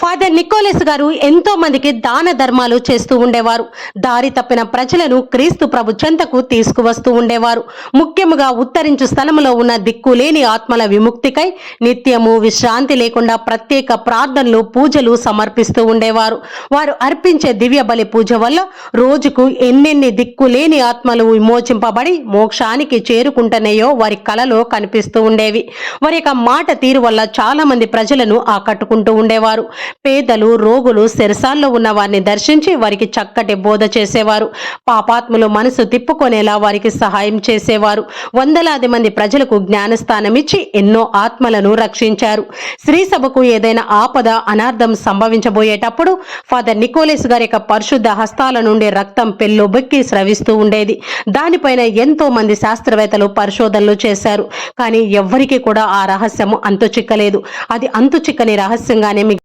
Father నికోలెస్ గారు ఎంతో మందికి దాన ధర్మాలు చేస్తూ ఉండేవారు. దారి తప్పిన ప్రజలను క్రీస్తు ప్రభు చెంతకు తీసుకువస్తూ ఉండేవారు. ముఖ్యముగా ఉత్తరించు స్థలములో ఉన్న దిక్కులేని ఆత్మల విముక్తికై నిత్యము విశ్రాంతి లేకుండా ప్రత్యేక ప్రార్థనలు పూజలు సమర్పిస్తూ ఉండేవారు. వారు అర్పించే దివ్య బలి పూజ వల్ల రోజుకు ఎన్నెన్ని దిక్కులేని ఆత్మలు విమోచింపబడి మోక్షానికి చేరుకుంటున్నాయో వారి కలలో కనిపిస్తూ ఉండేవి. వారి యొక్క మాట తీరు వల్ల చాలా మంది ప్రజలను ఆకట్టుకుంటూ ఉండేవారు. పేదలు రోగులు శిరసాల్లో ఉన్న వారిని దర్శించి వారికి చక్కటి బోధ చేసేవారు. పాపాత్ములు మనసు తిప్పుకొనేలా వారికి సహాయం చేసేవారు. వందలాది మంది ప్రజలకు జ్ఞానస్థానమిచ్చి ఎన్నో ఆత్మలను రక్షించారు. శ్రీ సభకు ఏదైనా ఆపద అనార్థం సంభవించబోయేటప్పుడు ఫాదర్ నికోలెస్ గారి యొక్క పరిశుద్ధ హస్తాల నుండి రక్తం పెళ్ళొబెక్కి స్రవిస్తూ ఉండేది. దానిపైన ఎంతో మంది శాస్త్రవేత్తలు పరిశోధనలు చేశారు. కానీ ఎవ్వరికీ కూడా ఆ రహస్యము అంతు చిక్కలేదు. అది అంతు చిక్కని రహస్యంగానే